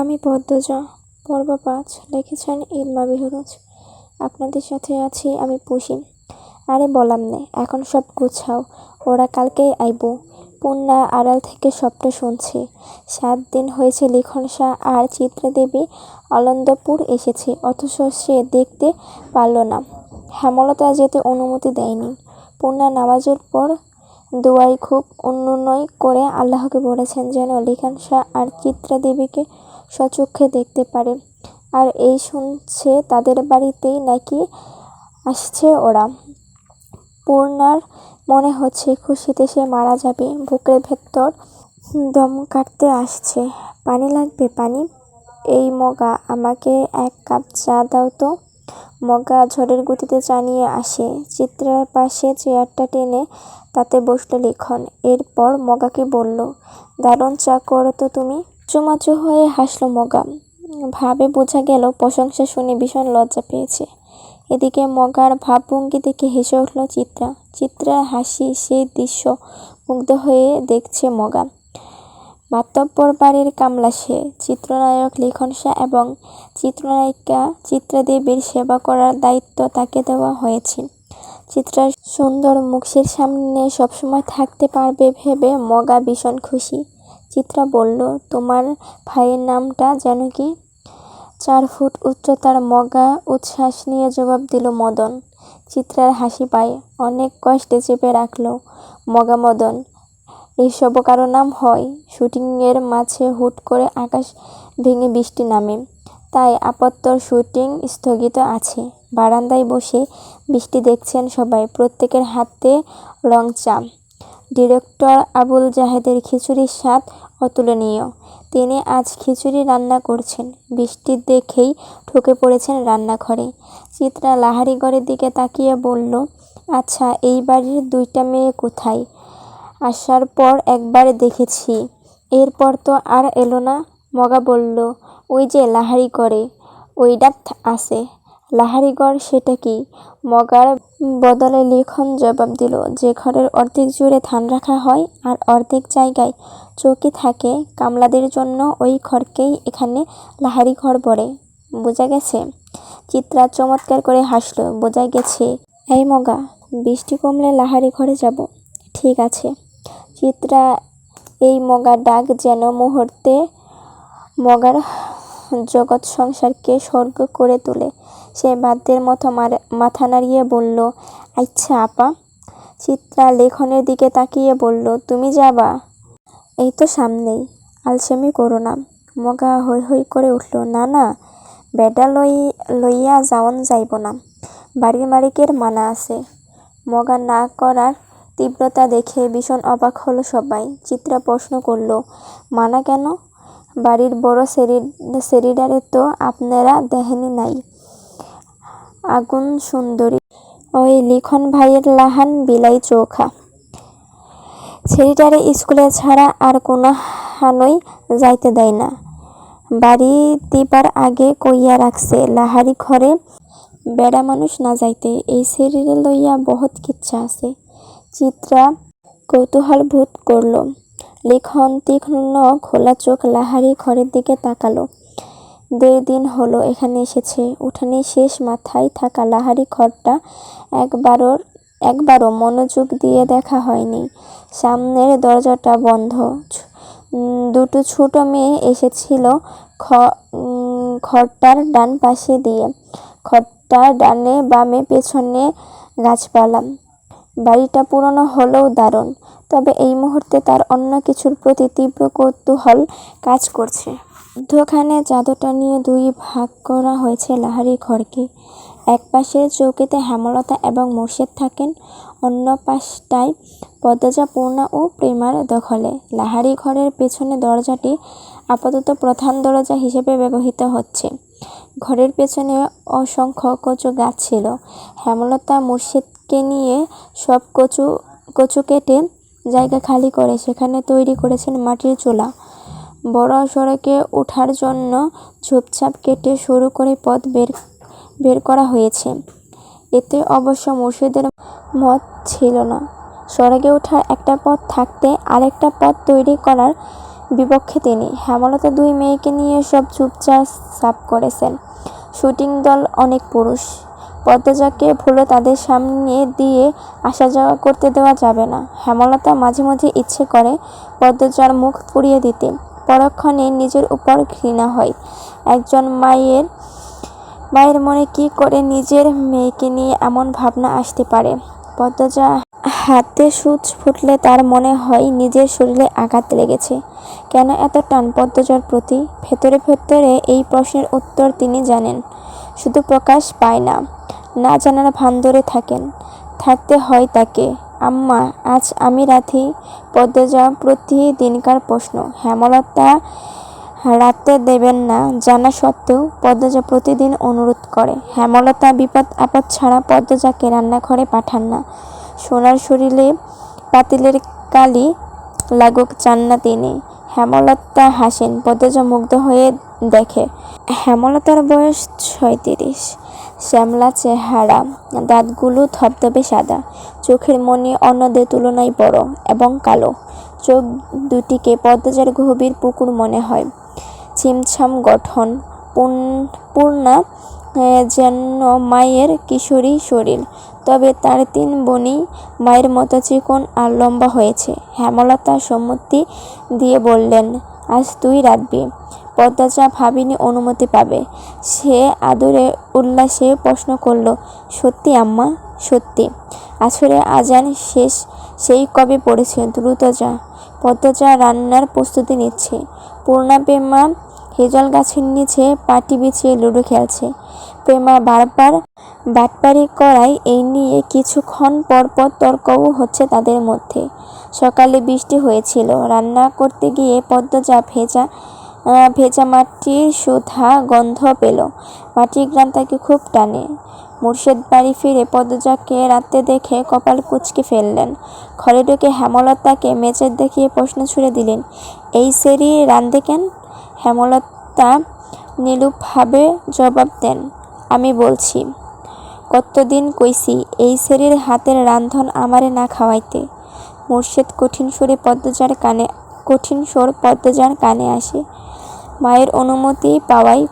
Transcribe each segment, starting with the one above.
আমি পদ্মজা, পর্ব পাঁচ লিখেছেন ইলমা বেহরুজ। আপনাদের সাথে আছি আমি পুষি আরে বললাম নে, এখন সব গুছাও, ওরা কালকেই আইবো। পূর্ণা আড়াল থেকে সবটা শুনছে। সাত দিন হয়েছে লিখন শাহ আর চিত্রাদেবী আনন্দপুর এসেছে, অথচ সে দেখতে পারল না। হেমলতা যেতে অনুমতি দেয়নি। পূর্ণা নামাজের পর দোয়াই খুব অনুনয় করে আল্লাহকে বলেছেন যেন লিখান শাহ আর চিত্রা দেবীকে সচক্ষে দেখতে পারে। আর এই শুনছে তাদের বাড়িতেই নাকি আসছে ওরা। পূর্ণার মনে হচ্ছে খুশিতে সে মারা যাবে। বুকের ভেতর দম কাটতে আসছে। পানি লাগবে, পানি? এই মগা, আমাকে এক কাপ চা দাও তো। মগা ঝড়ের গতিতে চা নিয়ে আসে। চিত্রার পাশে চেয়ারটা টেনে তাতে বসল লিখন। এরপর মগাকে বলল, দারুণ চা করো তো তুমি। চুমাচু হয়ে হাসল মগা। ভাবে বোঝা গেল, প্রশংসা শুনে ভীষণ লজ্জা পেয়েছে। এদিকে মগার ভাবভঙ্গি দেখে হেসে উঠল চিত্রা। চিত্রার হাসি, সেই দৃশ্য মুগ্ধ হয়ে দেখছে মগা। মাতব্বর বাড়ির কামলা সে, চিত্রনায়ক লিখন শাহ এবং চিত্রনায়িকা চিত্রাদেবীর সেবা করার দায়িত্ব তাকে দেওয়া হয়েছে। চিত্রার সুন্দর মুখের সামনে সবসময় থাকতে পারবে ভেবে মগা ভীষণ খুশি। চিত্রা বলল, তোমার ভাইয়ের নামটা যেন কি? চার ফুট উচ্চতার মগা উচ্ছ্বাস নিয়ে জবাব দিল মদন। চিত্রার হাসি পায়, অনেক কষ্টে চেপে রাখল মগা মদন। এইসব কারও নাম হয়? শুটিংয়ের মাঝে হুট করে আকাশ ভেঙে বৃষ্টি নামে, তাই আপত্তর শুটিং স্থগিত আছে। বারান্দায় বসে বৃষ্টি দেখছেন সবাই, প্রত্যেকের হাতে রং চা ডিরেক্টর আবুল জাহেদের খিচুড়ির স্বাদ অতুলনীয়। তিনি আজ খিচুড়ি রান্না করছেন। বৃষ্টি দেখেই ঢুকে পড়েছেন রান্নাঘরে। চিত্রা লাহারিগড়ের দিকে তাকিয়ে বলল আচ্ছা এই বাড়ির দুইটা মেয়ে কোথায়? আসার পর একবার দেখেছি। এরপর তো আর এলো না। মগা বলল, ওই যে লাহারি করে ওইডা আছে। লাহারিগড় সেটা কি? মগার বদলে লিখন জবাব দিল, যে ঘরের অর্ধেক জুড়ে ধান রাখা হয় আর অর্ধেক জায়গায় চৌকি থাকে, কামলাদের জন্য ওই ঘরকেই এখানে লাহারি ঘর বলে। বোঝা গেছে? চিত্রা চমৎকার করে হাসলো, বোঝা গেছে। এই মগা, বৃষ্টি কমলে লাহারি ঘরে যাব। ঠিক আছে। চিত্রা এই মগার ডাক যেন মুহূর্তে মগার জগৎ সংসারকে স্বর্গ করে তোলে। সে বাদ্যের মতো মাথা নাড়িয়ে বলল আচ্ছা আপা। চিত্রা লেখনের দিকে তাকিয়ে বলল, তুমি যাবা? এই তো সামনেই। আলসেমি করো না। মগা হৈ হৈ করে উঠল, না না, বেডা লই, লইয়া যাওন যাইব না। বাড়ির মালিকের মানা আছে। মগা না করার তীব্রতা দেখে ভীষণ অবাক হলো সবাই। চিত্রা প্রশ্ন করল, মানা কেন? বাড়ির বড় সেরিডারে তো আপনারা দেখেনি নাই। আগুন সুন্দরী। ওই লিখন ভাইয়ের লাহান বিলাই চৌখা। ছেলেটারে স্কুলে ছাড়া আর কোনো হানই যাইতে দেয় না। বাড়ি দিবার আগে কইয়া রাখছে, লাহারি ঘরে বেড়া মানুষ না যাইতে। এই শরীরে লইয়া বহুত কিচ্ছা আছে। চিত্রা কৌতূহল বোধ করল। লিখন তীক্ষ্ণ, খোলা চোখ লাহারি ঘরের দিকে তাকালো। দেড় দিন হলো এখানে এসেছে। উঠানে শেষ মাথায় থাকা লাহারি ঘরটা একবারও একবারও মনোযোগ দিয়ে দেখা হয়নি। সামনের দরজাটা বন্ধ। দুটো ছোট মেয়ে এসেছিল ঘরটার ডান পাশে দিয়ে। ঘরটার ডানে, বামে, পেছনে গাছপালা। বাড়িটা পুরনো হলেও দারুণ। তবে এই মুহূর্তে তার অন্য কিছুর প্রতি তীব্র কৌতূহল কাজ করছে। মধ্যখানে চাদরটা নিয়ে দুই ভাগ করা হয়েছে লাহারি ঘরকে। এক পাশে চৌকিতে হেমলতা এবং মোর্শেদ থাকেন, অন্য পাশটায় পদ্মজা পূর্ণা ও প্রেমার দখলে। লাহারি ঘরের পেছনে দরজাটি আপাতত প্রধান দরজা হিসেবে ব্যবহৃত হচ্ছে। ঘরের পেছনে অসংখ্য কচু গাছ ছিল। হেমলতা মুর্শিদকে নিয়ে সব কচু কচু কেটে জায়গা খালি করে সেখানে তৈরি করেছেন মাটির চুলা। বড় সড়কে ওঠার জন্য ঝোপঝাপ কেটে শুরু করে পথ বের বের করা হয়েছে। এতে অবশ্য মুর্শিদের মত ছিল না। সড়কে ওঠার একটা পথ থাকতে আরেকটা পথ তৈরি করার বিপক্ষে তিনি। হেমলতা দুই মেয়েকে নিয়ে সব চুপচাপ সাপ করেছেন। শুটিং দল অনেক পুরুষ। পদ্মজাকে ভুলে তাদের সামনে দিয়ে আসা যাওয়া করতে দেওয়া যাবে না। হেমলতা মাঝে মাঝে ইচ্ছে করে পদ্মজার মুখ পুড়িয়ে দিতে। পরক্ষণে নিজের উপর ঘৃণা হয়। একজন মায়ের মায়ের মনে কি করে নিজের মেয়েকে নিয়ে এমন ভাবনা আসতে পারে? পদ্মজা হাতে সূচ ফুটলে তার মনে হয় নিজের শরীরে আঘাত লেগেছে। কেন এত টান পদ্মজার প্রতি? ভেতরে ভেতরে এই প্রশ্নের উত্তর তিনি জানেন। শুধু প্রকাশ পায় না না জানার ভান ধরে থাকেন। থাকতে হয় তাকে। আম্মা, আজ আমি রাধি। পদ্মজা প্রতিদিনকার প্রশ্ন। হেমলতা রাতে দেবেন না, জানা সত্ত্বেও পদ্মজা প্রতিদিন অনুরোধ করে। হেমলতা, বিপদ আপদ ছাড়া পদ্মজাকে রান্নাঘরে পাঠান না। সোনার শরীরে পাতিলের কালি লাগুক চান না তিনি হেমলতা হাসেন, পদ্মজা মুগ্ধ হয়ে দেখে, হেমলতার বয়স ছয়ত্রিশ। শ্যামলা চেহারা, দাঁতগুলো ধবধবে সাদা, চোখের মনি অন্যদের তুলনায় বড় এবং কালো। চোখ দুটিকে পদ্মজার গভীর পুকুর মনে হয়। ছিমছাম গঠন, পূর্ণ- যেন মায়ের কিশোরী শরীর। তবে তার তিন বোনই মায়ের মতো চিকন আর লম্বা হয়েছে। হেমলতা সম্মতি দিয়ে বললেন আজ তুই রাখবি পদ্মজা ভাবিনি অনুমতি পাবে। সে আদরে উল্লাসে প্রশ্ন করল, সত্যি আম্মা, সত্যি। আসরে আজান শেষ, সেই কবে পড়েছে? দ্রুত যা। পদ্মজা রান্নার প্রস্তুতি নিচ্ছে। পূর্ণা প্রেমা হেজল গাছের নিচে পাটি বিছিয়ে লুডো খেলছে। প্রেমা বারবার বাটপারি করায় এই নিয়ে কিছুক্ষণ পর পর তর্কও হচ্ছে তাদের মধ্যে। সকালে বৃষ্টি হয়েছিল। রান্না করতে গিয়ে পদ্মজা ভেজা ভেজা মাটির সুধা গন্ধ পেল। মাটির গ্রাম তাকে খুব টানে। মুর্শেদ বাড়ি ফিরে পদ্মজাকে রাতে দেখে কপাল কুচকে ফেললেন। ঘরে ঢুকে হেমলতাকে মেচের দেখিয়ে প্রশ্ন ছুড়ে দিলেন, এই সেরি রান্দে কেন? হেমলতা নিলুপভাবে জবাব দেন, আমি বলছি, কতদিন কইছি, এই সেরির হাতের রান্ধন আমারে না খাওয়াইতে। মুর্শেদ কঠিন সুরে পদ্মজার কানে, কঠিন স্বর পদ্মজার কানে আসে। মায়ের অনুমতি পাওয়ায়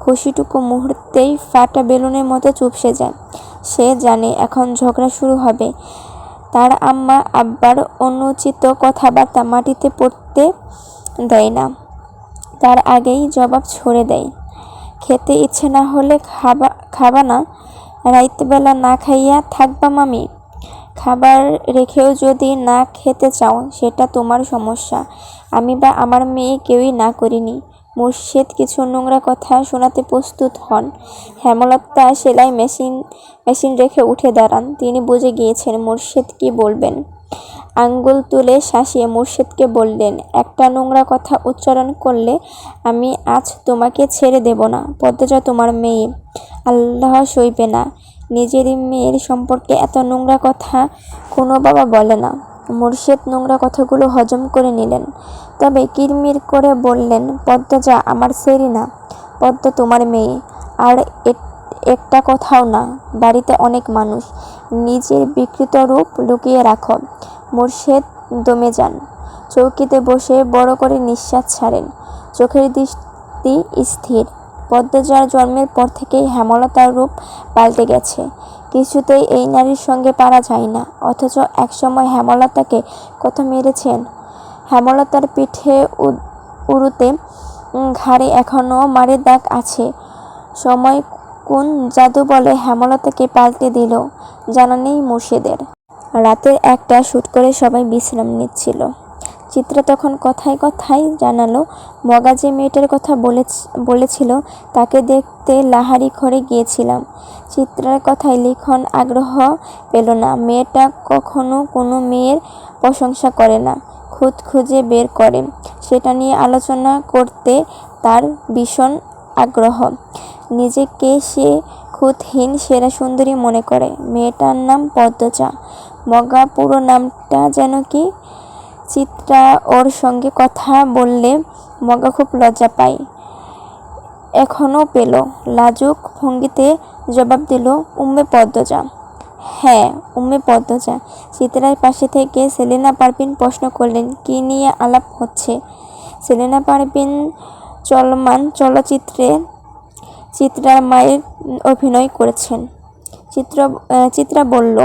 খুশিটুকু মুহূর্তেই ফাটা বেলুনের মতো চুপসে যায়। সে জানে এখন ঝগড়া শুরু হবে। তার আম্মা আব্বার অনুচিত কথাবার্তা মাটিতে পড়তে দেয় না। তার আগেই জবাব ছড়ে দেয়। খেতে ইচ্ছে না হলে খাবা খাবা না। রাইতবেলা না খাইয়া থাকবা মামি। খাবার রেখেও যদি না খেতে চাও, সেটা তোমার সমস্যা। আমি বা আমার মেয়ে কেউই না করিনি। মুর্শেদ কিছু নোংরা কথা শোনাতে প্রস্তুত হন। হেমলতা সেলাই মেশিন মেশিন রেখে উঠে দাঁড়ান। তিনি বুঝে গিয়েছেন মুর্শেদ কি বলবেন। আঙ্গুল তুলে শাসিয়ে মুর্শেদকে বললেন, একটা নোংরা কথা উচ্চারণ করলে আমি আজ তোমাকে ছেড়ে দেব না। পদ্মজা তোমার মেয়ে। আল্লাহ সইবে না। নিজেরই মেয়ের সম্পর্কে এত নোংরা কথা কোনো বাবা বলে না। মুর্শেদ নোংরা কথাগুলো হজম করে নিলেন। তবে কিরমির করে বললেন পদ্মজা আমার সেরি না। পদ্ম তোমার মেয়ে। আর একটা কথাও না, বাড়িতে অনেক মানুষ। নিজের বিকৃত রূপ লুকিয়ে রাখো। মুর্শেদ দমে যান। চৌকিতে বসে বড় করে নিঃশ্বাস ছাড়েন। চোখের দৃষ্টি স্থির। পদ্মজার জন্মের পর থেকেই হেমলতার রূপ পাল্টে গেছে। কিছুতেই এই নারীর সঙ্গে পারা যায় না, অথচ একসময় হেমলতাকে কত মেরেছেন। হেমলতার পিঠে উরুতে ঘাড়ে এখনও মারের দাগ আছে। সময় কোন জাদু বলে হেমলতাকে পাল্টে দিল, জানা নেই মুর্শিদের। রাতের একটা শ্যুট করে সবাই বিশ্রাম নিচ্ছিল। চিত্রা তখন কথায় কথায় জানালো। মগা যে মেয়েটার কথা বলেছ- বলেছিল, তাকে দেখতে লাহারি ঘরে গিয়েছিলাম। চিত্রার কথায় লিখন আগ্রহ পেল না। মেয়েটা কখনো কোনো মেয়ের প্রশংসা করে না খুদ খুঁজে বের করে। সেটা নিয়ে আলোচনা করতে তার ভীষণ আগ্রহ। নিজেকে সে খুঁতহীন, সেরা সুন্দরী মনে করে। মেয়েটার নাম পদ্মচা মগা পুরো নামটা যেন কি চিত্রা ওর সঙ্গে কথা বললে মগা খুব লজ্জা পায়। এখনও পেল। লাজুক ভঙ্গিতে জবাব দিল, উম্মে পদ্মজা। হ্যাঁ উম্মে পদ্মজা। চিত্রার পাশে থেকে সেলিনা পারভিন প্রশ্ন করলেন, কি নিয়ে আলাপ হচ্ছে? সেলিনা পারভিন চলমান চলচ্চিত্রে চিত্রার মায়ের অভিনয় করেছেন। চিত্র চিত্রা বলল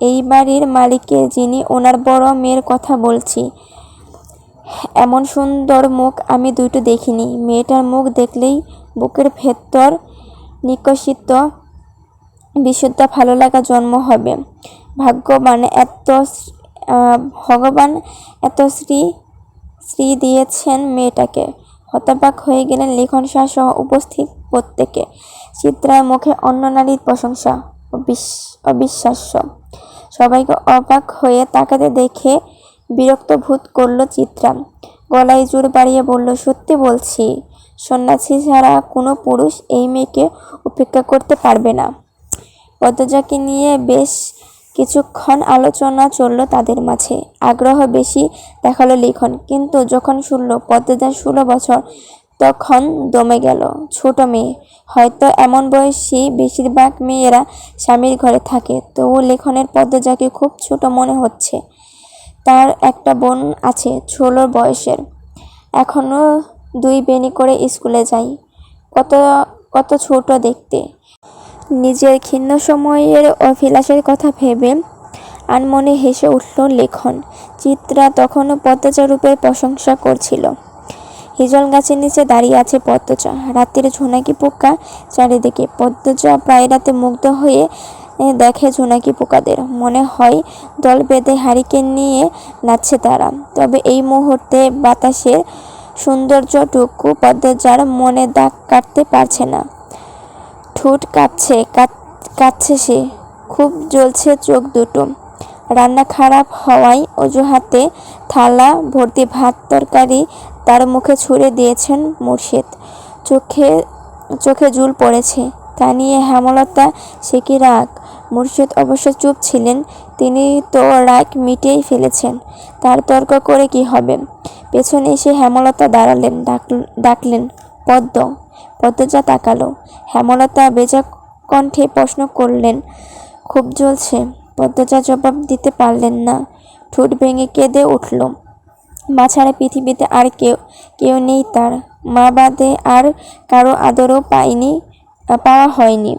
এই বাড়ির মালিকের যিনি ওনার বড় মেয়ের কথা বলছি। এমন সুন্দর মুখ আমি দুটো দেখিনি। মেয়েটার মুখ দেখলেই বুকের ভেতর নিকশিত বিশুদ্ধ, ভালো লাগা জন্ম হবে। ভাগ্যবান এত ভগবান এত শ্রী শ্রী দিয়েছেন মেয়েটাকে। হতবাক হয়ে গেলেন লিখন শাহ সহ উপস্থিত প্রত্যেকে। চিত্রার মুখে অন্য নারীর প্রশংসা। অবিশ্বাস্য। সবাইকে অবাক হয়ে তাকাতে দেখে বিরক্ত ভূত করল চিত্রা। গলায় জোর বাড়িয়ে বলল, সত্যি বলছি, সন্ন্যাসী ছাড়া কোনো পুরুষ এই মেয়েকে উপেক্ষা করতে পারবে না। পদ্মজাকে নিয়ে বেশ কিছুক্ষণ আলোচনা চলল তাদের মাঝে। আগ্রহ বেশি দেখাল লিখন, কিন্তু যখন শুনল পদ্মজার ষোলো বছর তখন দমে গেল। ছোট মেয়ে, হয়তো এমন বয়সী বেশিরভাগ মেয়েরা স্বামীর ঘরে থাকে, তবু লেখনের পদ্মজাকে খুব ছোট মনে হচ্ছে, তার একটা বোন আছে ষোলো বয়সের। এখনও দুই বেনি করে স্কুলে যাই, কত কত ছোট দেখতে। নিজের ক্ষীণ সময়ের অভিলাষের কথা ভেবে আনমনে হেসে উঠল লেখন। চিত্রা তখনও পদ্মজা রূপের প্রশংসা করছিল। হিজল গাছের নিচে দাঁড়িয়ে আছে পদ্মজা। রাত্রির ঝোনাকি পোকা চারিদিকে। পদ্মজা প্রায় রাতে মুগ্ধ হয়ে দেখে ঝোনাকি পোকাদের। মনে হয় দল বেঁধে হারিকেন নিয়ে নাচছে তারা। তবে এই মুহূর্তে বাতাসের সৌন্দর্যটুকু পদ্মজার মনে দাগ কাটতে পারছে না। ঠোঁট কাঁপছে কাঁপ- কাঁপছে সে। খুব জ্বলছে চোখ দুটো। রান্না খারাপ হওয়ায় অজুহাতে থালা, ভর্তি ভাত, তরকারি তার মুখে ছুঁড়ে দিয়েছেন মুর্শিদ। চোখে চোখে জুল পড়েছে। তা নিয়ে হেমলতা সে কি রাগ? মুর্শিদ অবশ্য চুপ ছিলেন। তিনি তো রাগ মিটিয়েই ফেলেছেন। তার তর্ক করে কি হবে? পেছনে এসে হেমলতা দাঁড়ালেন ডাকল- ডাকলেন, পদ্ম, পদ্মজা তাকালো। হেমলতা বেজা কণ্ঠে প্রশ্ন করলেন, খুব জ্বলছে। পদ্মজা জবাব দিতে পারলেন না। ঠোঁট ভেঙে কেঁদে উঠল। মা ছাড়া পৃথিবীতে আর কেউ কেউ নেই তার। মা বাদে আর কারও আদরও পায়নি পাওয়া হয়নি।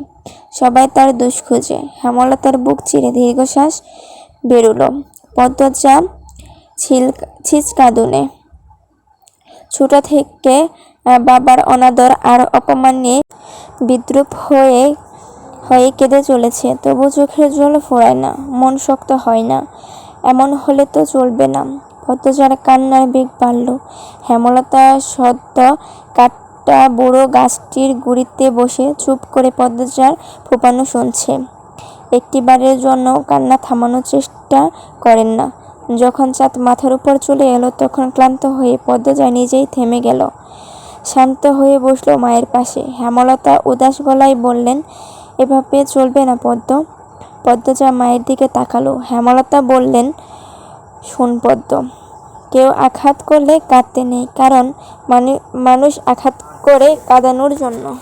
সবাই তার দোষ খুঁজে। হেমলা তার বুক চিরে দীর্ঘশ্বাস বেরুলো। পদ্মজা ছিল ছিচকাদুনে। ছোট থেকে বাবার অনাদর আর অপমান বিদ্রুপ হয়ে হয়ে কেঁদে চলেছে। তবু চোখের জল ফোরায় না, মন শক্ত হয় না। এমন হলে তো চলবে না। পদ্মজার কান্নার বেগ বাড়ল। হেমলতা সদ্য কাটা বুড়ো গাছটির গুড়িতে বসে চুপ করে পদ্মজার ফোপানো শুনছে। একটিবারের জন্য কান্না থামানোর চেষ্টা করেন না। যখন চাঁদ মাথার উপর চলে এলো, তখন ক্লান্ত হয়ে পদ্মজা নিজেই থেমে গেল। শান্ত হয়ে বসল মায়ের পাশে। হেমলতা উদাস গলায় বললেন, এভাবে চলবে না পদ্ম। পদ্মজা মায়ের দিকে তাকালো। হেমলতা বললেন শোন পদ্ম কেউ আঘাত করলে কাঁদতে নেই, কারণ মানে- মানুষ আঘাত করে কাঁদানোর জন্য।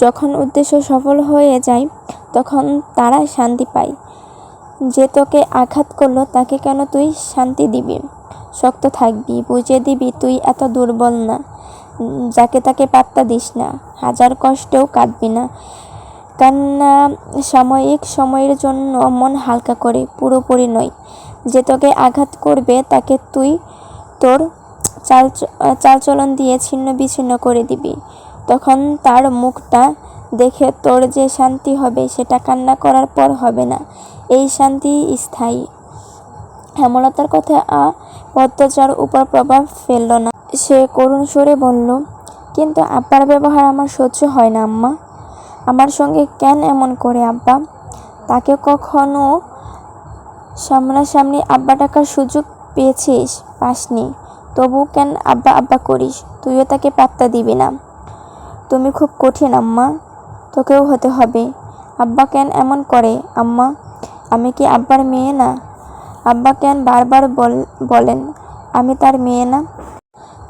যখন উদ্দেশ্য সফল হয়ে যায়, তখন তারা শান্তি পায়। যে তোকে আঘাত করল, তাকে কেন তুই শান্তি দিবি? শক্ত থাকবি বুঝে দিবি, তুই এত দুর্বল না। যাকে তাকে পাত্তা দিস না। হাজার কষ্টেও কাঁদবি না। কান্না সাময়িক সময়ের জন্য মন হালকা করে, পুরোপুরি নয়। যে তোকে আঘাত করবে, তাকে তুই তোর চাল, চালচলন দিয়ে ছিন্ন বিচ্ছিন্ন করে দিবি। তখন তার মুখটা দেখে তোর যে শান্তি হবে, সেটা কান্না করার পর হবে না। এই শান্তি স্থায়ী। হেমলতার কথা আ পদ্মচার উপর প্রভাব ফেলল না। সে করুণ সুরে বলল, কিন্তু আব্বার ব্যবহার আমার সহ্য হয় না, আম্মা। আমার সঙ্গে কেন এমন করে, আব্বা? তাকে কখনো সামনাসামনি আব্বা ডাকার সুযোগ পেয়েছিস, পাসনি। তবু কেন আব্বা আব্বা করিস? তুইও তাকে পাত্তা দিবি না। তুমি খুব কঠিন, আম্মা। তোকেও হতে হবে। আব্বা কেন এমন করে, আম্মা? আমি কি আব্বার মেয়ে না? আব্বা কেন বারবার বল- বলেন, আমি তার মেয়ে না?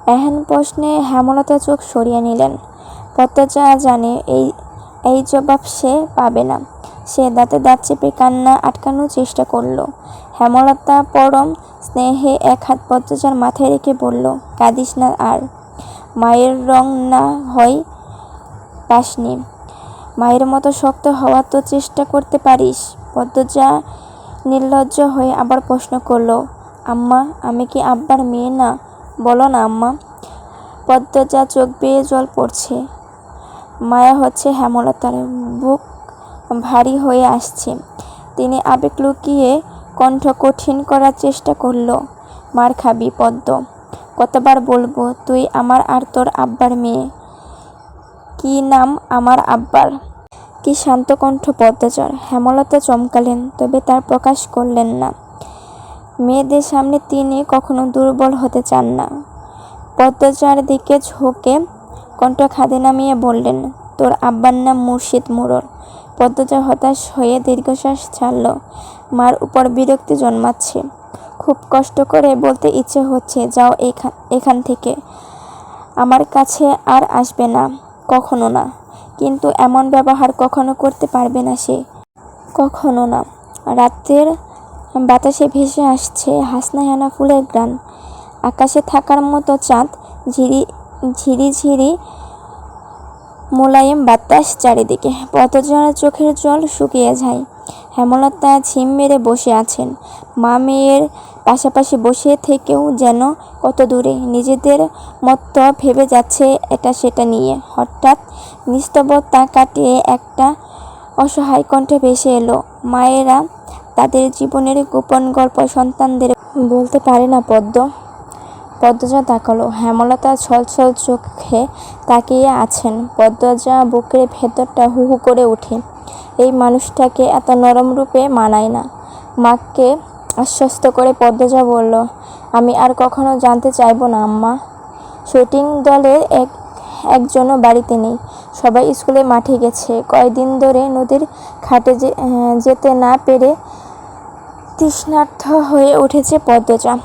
এহেন প্রশ্নে হেমলতা চোখ সরিয়ে নিলেন। পদ্মজা জানে এই এই জবাব সে পাবে না। সে দাঁতে দাঁত চেপে কান্না আটকানোর চেষ্টা করল। হেমলতা পরম স্নেহে এক হাত পদ্মজার মাথায় রেখে বলল, কাঁদিস না আর। মায়ের রং না হয় পাসনি। মায়ের মতো শক্ত হওয়ার তো চেষ্টা করতে পারিস। পদ্মজা নির্লজ্জ হয়ে আবার প্রশ্ন করল, আম্মা, আমি কি আব্বার মেয়ে না? বলো না আম্মা। পদ্মজা চোখ বেয়ে জল পড়ছে। মায়া হচ্ছে হেমলতার বুক ভারী হয়ে আসছে। তিনি আবেগ লুকিয়ে কণ্ঠ কঠিন করার চেষ্টা করল। মার খাবি পদ্ম, কতবার বলব তুই আমার আর তোর আব্বার মেয়ে। কি নাম আমার আব্বার? কি শান্ত কণ্ঠ পদ্মচর, হেমলতা চমকালেন, তবে তার প্রকাশ করলেন না। মেয়েদের সামনে তিনি কখনো দুর্বল হতে চান না। পদ্মচার দিকে ঝোঁকে কণ্ঠ খাদে নামিয়ে বললেন, তোর আব্বার নাম মুর্শিদ মুরর। পদ্মচা হতাশ হয়ে দীর্ঘশ্বাস ছাড়ল। মার উপর বিরক্তি জন্মাচ্ছে। খুব কষ্ট করে বলতে ইচ্ছে হচ্ছে, যাও এখান এখান থেকে। আমার কাছে আর আসবে না। কখনো না। কিন্তু এমন ব্যবহার কখনো করতে পারবে না সে। কখনো না। রাতের বাতাসে ভেসে আসছে হাসনাহানা ফুলের গ্রান আকাশে থাকার মতো চাঁদ ঝিরি ঝিরি ঝিরি মোলায়েম বাতাস চারিদিকে পথজোড়া চোখের জল শুকিয়ে যায়। হেমলতা ঝিম মেরে বসে আছেন। মা মেয়ের পাশাপাশি বসে থেকেও যেন কত দূরে। নিজেদের মতো ভেবে যাচ্ছে এটা সেটা নিয়ে। হঠাৎ নিস্তবতা কাটিয়ে একটা অসহায় কণ্ঠে ভেসে এলো। মায়েরা তাদের জীবনের গোপন গল্প সন্তানদের বলতে পারে না পদ্ম। পদ্মজা তাকালো। হেমলতা ছলছল চোখে তাকিয়ে আছেন। পদ্মজা বুকের ভেতরটা হু হু করে ওঠে। এই মানুষটাকে এত নরম রূপে মানায় না। মাকে আশ্বস্ত করে পদ্মজা বলল, আমি আর কখনো জানতে চাইব না, আম্মা। শুটিং দলের এক, একজনও বাড়িতে নেই। সবাই স্কুলে মাঠে গেছে। কয়েকদিন ধরে নদীর যে- যেতে না পেরে তৃষ্ণার্থ হয়ে উঠেছে পদ্মজা।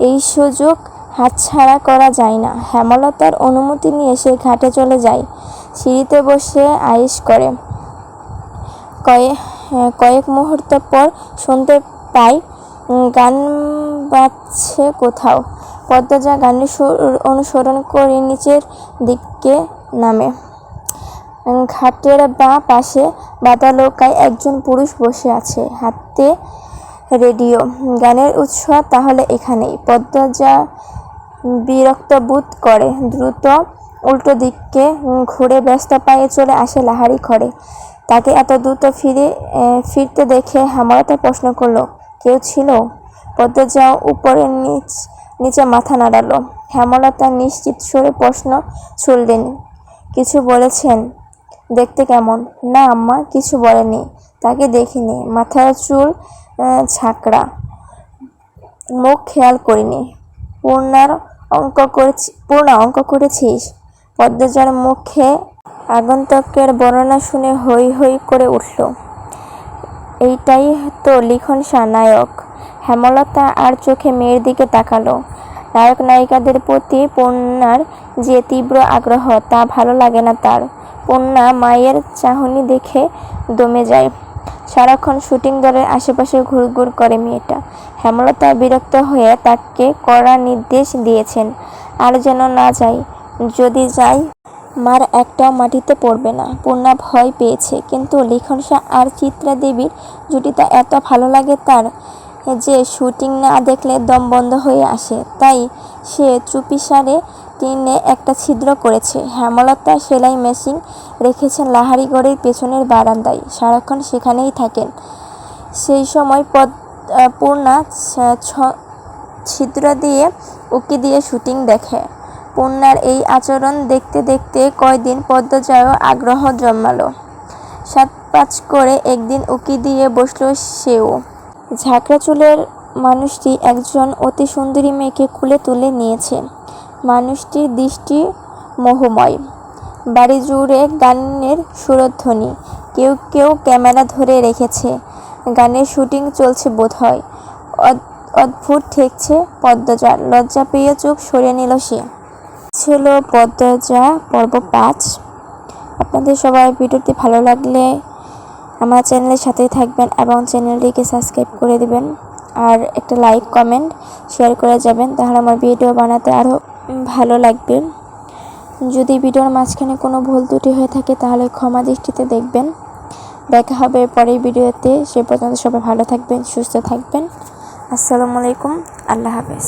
এই সুযোগ হাতছাড়া করা যায় না। হেমলতার অনুমতি নিয়ে সে ঘাটে চলে যায়, সিঁড়িতে বসে আয়েস করে। কয়েক কয়েক মুহূর্ত পর শুনতে পাই গান বাজছে কোথাও। পদ্মজা গানের সুর অনুসরণ করে নিচের দিকে নামে। ঘাটের বা পাশে বাঁধা নৌকায় একজন পুরুষ বসে আছে। হাতে রেডিও। গানের উৎস তাহলে এখানেই। পদ্মজা বিরক্ত বোধ করে, দ্রুত উল্টো দিককে ঘুরে ব্যস্ত পায়ে চলে আসে লাহারি ঘরে। তাকে এত দ্রুত ফিরে ফিরতে দেখে হেমলতা প্রশ্ন করল, কেউ ছিল? পদ্মজা উপরে নিচ, নিচে মাথা নাড়ালো। হেমলতা নিশ্চিত সুরে প্রশ্ন ছুড়লেন, কিছু বলেছেন? দেখতে কেমন? না, আম্মা, কিছু বলেনি তাকে দেখিনি। মাথার চুল ঝাঁকড়া। মুখ খেয়াল করিনি। পূর্ণার অঙ্ক করেছি পূর্ণা, অঙ্ক করেছিস? পদ্মজার মুখে আগন্তকের বর্ণনা শুনে হই হই করে উঠল। এইটাই তো লিখন নায়ক। হেমলতা আর চোখে মেয়ের দিকে তাকালো। নায়ক নায়িকাদের প্রতি পূর্ণার যে তীব্র আগ্রহ, তা ভালো লাগে না তার। পূর্ণা মায়ের চাহনি দেখে দমে যায়। সারাক্ষণ শুটিং দলের আশেপাশে ঘুরঘুর করে মেয়েটা। হেমলতা বিরক্ত হয়ে তাকে কড়া নির্দেশ দিয়েছেন, আর যেন না যাই, যদি যাই, মার একটাও মাটিতে পড়বে না। পূর্ণা ভয় পেয়েছে, কিন্তু লিখনসা আর চিত্রা দেবীর জুটিটা এত ভালো লাগে তার যে শুটিং না দেখলে দম বন্ধ হয়ে আসে, তাই সে চুপিসারে টিনে একটা ছিদ্র করেছে। হেমলতা সেলাই মেশিন রেখেছেন লাহারিগড়ের পেছনের বারান্দায়। সারাক্ষণ সেখানেই থাকেন। সেই সময় পদ পূর্ণা ছিদ্র দিয়ে উকি দিয়ে শুটিং দেখে। পূর্ণার এই আচরণ দেখতে দেখতে কয়দিন পদ্মজায়ও আগ্রহ জন্মালো। সাত পাঁচ করে একদিন উকি দিয়ে বসল সেও। ঝাঁকড়া চুলের মানুষটি একজন অতি সুন্দরী মেয়েকে কুলে তুলে নিয়েছে। মানুষটির দৃষ্টি মোহময়। বাড়ি জুড়ে গানের সুরধ্বনি। কেউ কেউ ক্যামেরা ধরে রেখেছে। গানের শুটিং চলছে বোধহয়। অদ- অদ্ভুত ঠেকছে পদ্মজা লজ্জা পেয়ে চোখ সরিয়ে নিল সে। ছিল পদ্মজা পর্ব পাঁচ। আপনাদের সবাই ভিডিওটি ভালো লাগলে আমার চ্যানেলের সাথেই থাকবেন এবং চ্যানেলটিকে সাবস্ক্রাইব করে দিবেন। আর একটা লাইক, কমেন্ট, শেয়ার করে যাবেন। তাহলে আমার ভিডিও বানাতে আরও ভালো লাগবে। যদি ভিডিওর মাঝখানে কোনো ভুল ত্রুটি হয়ে থাকে, তাহলে ক্ষমা দৃষ্টিতে দেখবেন। দেখা হবে পরের ভিডিওতে। সে পর্যন্ত সবাই ভালো থাকবেন, সুস্থ থাকবেন। আসসালামু আলাইকুম। আল্লাহ হাফেজ।